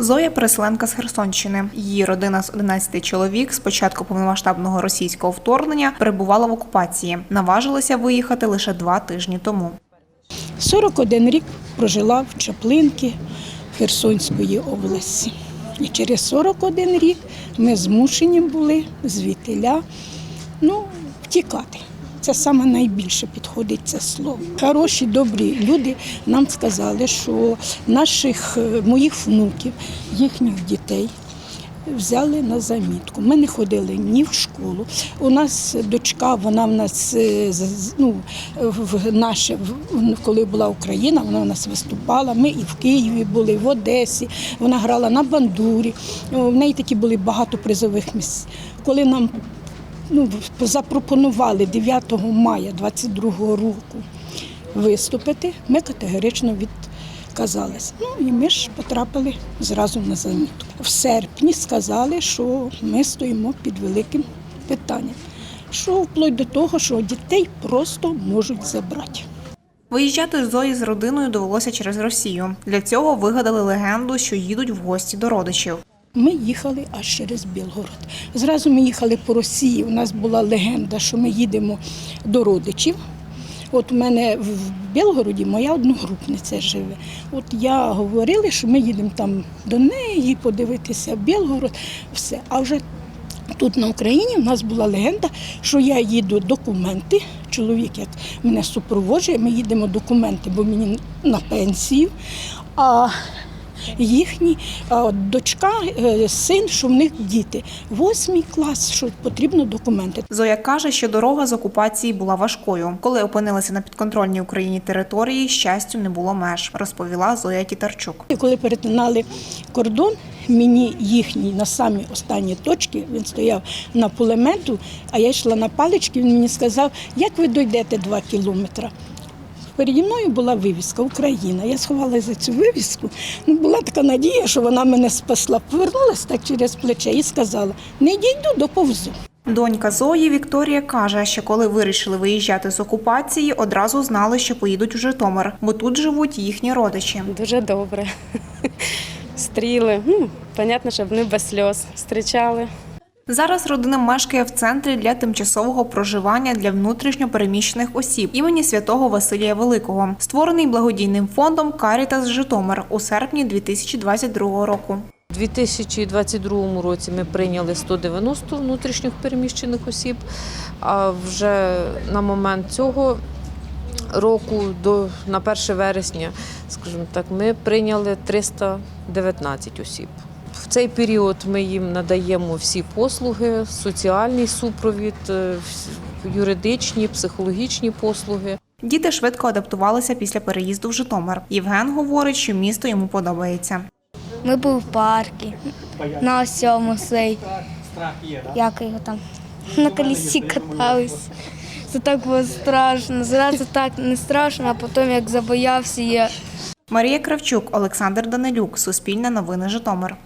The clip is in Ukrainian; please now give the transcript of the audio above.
Зоя переселенка з Херсонщини. Її родина з 11 чоловік з початку повномасштабного російського вторгнення перебувала в окупації. Наважилися виїхати лише два тижні тому. 41 рік прожила в Чаплинці Херсонської області. І через 41 рік ми змушені були звідтиля ну, втікати. Це саме найбільше підходить це слово. Хороші, добрі люди нам сказали, що наших е, моїх внуків, їхніх дітей взяли на замітку. Ми не ходили ні в школу. У нас дочка, вона в нас е, ну, в наше, коли була Україна, вона в нас виступала. Ми і в Києві були, в Одесі. Вона грала на бандурі. О, В неї такі були багато призових місць. Коли нам ну, запропонували 9 мая 22 року виступити, ми категорично відказалися. Ну і ми ж потрапили зразу на замітку. В серпні сказали, що ми стоїмо під великим питанням. Що вплоть до того, що дітей просто можуть забрати. Виїжджати Зої з родиною довелося через Росію. Для цього вигадали легенду, що їдуть в гості до родичів. Ми їхали аж через Білгород. Зразу ми їхали по Росії. У нас була легенда, що ми їдемо до родичів. От у мене в Білгороді моя одногрупниця живе. От я говорила, що ми їдемо там до неї подивитися в Білгород, все. А вже тут на Україні в нас була легенда, що я їду документи. Чоловік як мене супроводжує, ми їдемо документи, бо мені на пенсію. А їхні дочка, е, син, що в них діти. Восьмий клас, що потрібно документи. Зоя каже, що дорога з окупації була важкою. Коли опинилися на підконтрольній Україні території, щастю не було меж, розповіла Зоя Тітарчук. Коли перетинали кордон, мені їхній на самі останні точки, він стояв на пулемету, а я йшла на палички, він мені сказав, як ви дойдете два кілометри. Переді мною була вивіска Україна. Я сховалася за цю вивіску. Ну, була така надія, що вона мене спасла. Повернулася так через плече і сказала: не дійду, доповзу. Донька Зої Вікторія каже, що коли вирішили виїжджати з окупації, одразу знали, що поїдуть у Житомир, бо тут живуть їхні родичі. Дуже добре. Стріли. Ну, понятно, що вони без сльоз зустрічали. Зараз родина мешкає в центрі для тимчасового проживання для внутрішньо переміщених осіб імені святого Василія Великого, створений благодійним фондом Карітас Житомир у серпні 2022 року. У 2022 році ми прийняли 190 внутрішньо переміщених осіб, а вже на момент цього року, до, на 1 вересня, скажімо так, ми прийняли 319 осіб. В цей період ми їм надаємо всі послуги, соціальний супровід, е, юридичні, психологічні послуги. Діти швидко адаптувалися після переїзду в Житомир. Євген говорить, що місто йому подобається. Ми були в парку, на сьому цей, як його там, на колесі катались. Це так було страшно. Зразу так не страшно, а потім як забоявся я. Марія Кравчук, Олександр Данилюк, Суспільне новини Житомир.